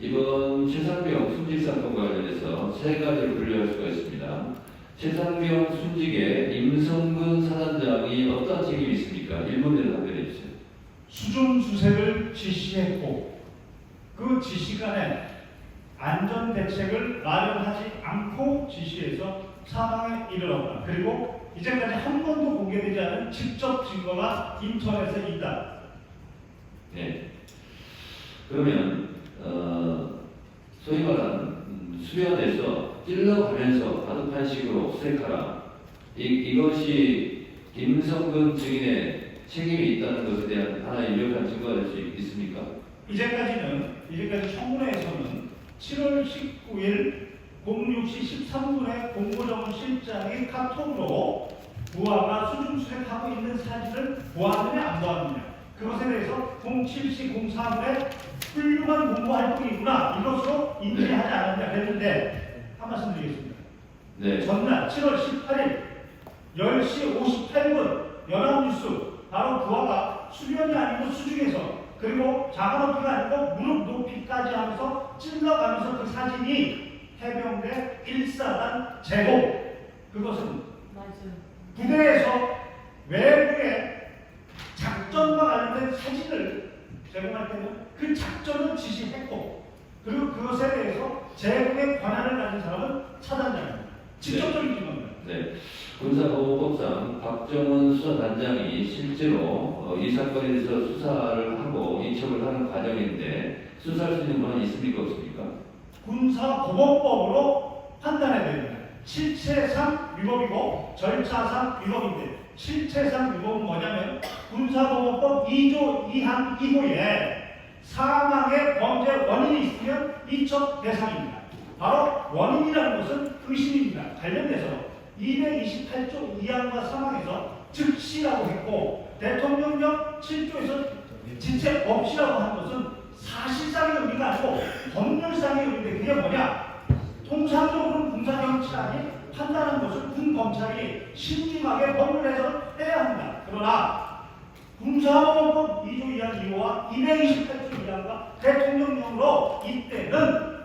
이번 최상병 순직 사건과 관련해서 세 가지로 분류할 수가 있습니다. 최상병 순직에 임성근 사단장이 어떤 책임이 있습니까? 1문제로 답변해 주세요. 수중 수색을 지시했고 그 지시간에 안전 대책을 마련하지 않고 지시해서 사망에 이르렀다. 그리고 이제까지 한 번도 공개되지 않은 직접 증거가 인터넷에 있다. 네. 그러면 어, 소위 말하는 음, 수련에서 찔러가면서 바둑판 식으로 수색하라. 이, 이것이 임성근 증인의 책임이 있다는 것에 대한 하나의 유력한 증거가 될 수 있습니까? 이제까지는 이제까지 청문회에서는 7월 19일 06시 13분에 공보정원 실장이 카톡으로 부하가 수중 수색하고 있는 사진을 보았느냐 안 보았느냐 그것에 대해서 07시 03분에 훌륭한 공보 활동이구나 이것으로 인지하지 않았냐 그랬는데 한 말씀 드리겠습니다. 네. 전날 7월 18일 10시 58분 연합뉴스 바로 부하가 수련이 아니고 수중에서 그리고 작은 높이가 아니고 무릎 높이까지 하면서 찔러가면서 그 사진이 해병대 1사단 제복 그것은 맞아요. 부대에서 외부의 작전과 관련된 사진을 제공할 때는 그 작전을 지시했고 그리고 그것에 대해서 제공의 권한을 가진 사람은 차단장입니다. 직접적인 증거입니다. 네. 군사보호법상 박정훈 수사단장이 실제로 어, 이 사건에 대해서 수사를 하고 이첩을 하는 과정인데 수사할 수 있는 권한이 있습니까 없습니까? 군사보호법으로 판단해야 됩니다. 실체 상 위법이고 절차상 위법인데 실체상 위법은 뭐냐면 군사보호법 2조 2항 2호에 사망의 범죄 원인이 있으면 이첩 대상입니다. 바로 원인이라는 것은 의심입니다. 관련돼서 228조 2항과 3항에서 즉시라고 했고 대통령령 7조에서 지체 없이라고 한 것은 사실상의 의미가 아니고 법률상의 의미인데 그게 뭐냐? 통상적으로는 군사 경찰이 판단한 것을 군 검찰이 신중하게 법률 해석을 해야 합니다. 그러나 군사법법 2조 2항 2호와 228조 2항과 대통령령으로 이때는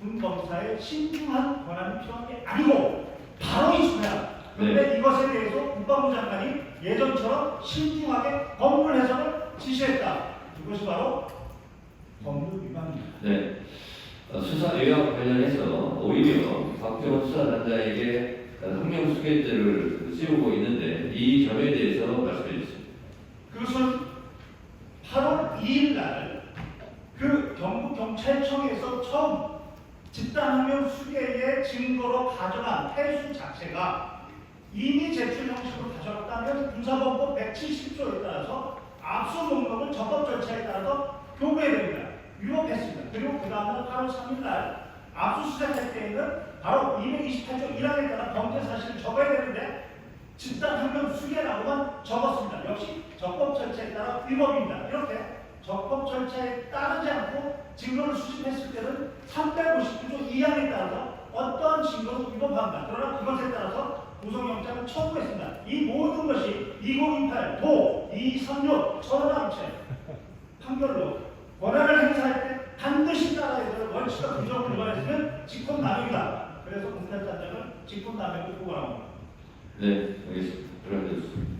군 검사의 신중한 권한이 필요한 게 아니고 바로 이수해야. 그런데 이것에 대해서 국방부 장관이 예전처럼 신중하게 법률 해석을 지시했다. 이것이 바로 법률 위반입니다. 네. 어, 수사 의혹 관련해서 오히려 박정훈 수사 단장에게 어, 학령 수괴죄를 씌우고 있는데 이 점에 대해서 말씀해 주세요. 그것은 8월 2일 날그 경북 경찰청에서 처음 집단학명 수계의 증거로 가져간 폐수 자체가 이미 제출 형식으로 가져갔다면 군사법법 170조에 따라서 압수 목록을 적법 절차에 따라서 교부해야 됩니다. 위법했습니다. 그리고 그 다음날 8월 3일 날 압수수색할 때에는 바로 228조 1항에 따라 범죄 사실을 적어야 되는데 집단학명 수계라고만 적었습니다. 역시 적법 절차에 따라 위법입니다. 이렇게 적법 절차에 따르지 않고 증거를 수집했을 때는 359조 2항에 따라서 어떠한 증거도 위법한다. 그러나 그것에 따라서 구속영장을 청구했습니다. 이 모든 것이 2028 도 236 천하함체 판결로 권한을 행사할 때 반드시 따라야 될 원칙과 규정을 위반했으면 직권남용이다. 그래서 공탈단장은 직권남용을 구원합니다. 네, 알겠습니다. 들어가겠습니다.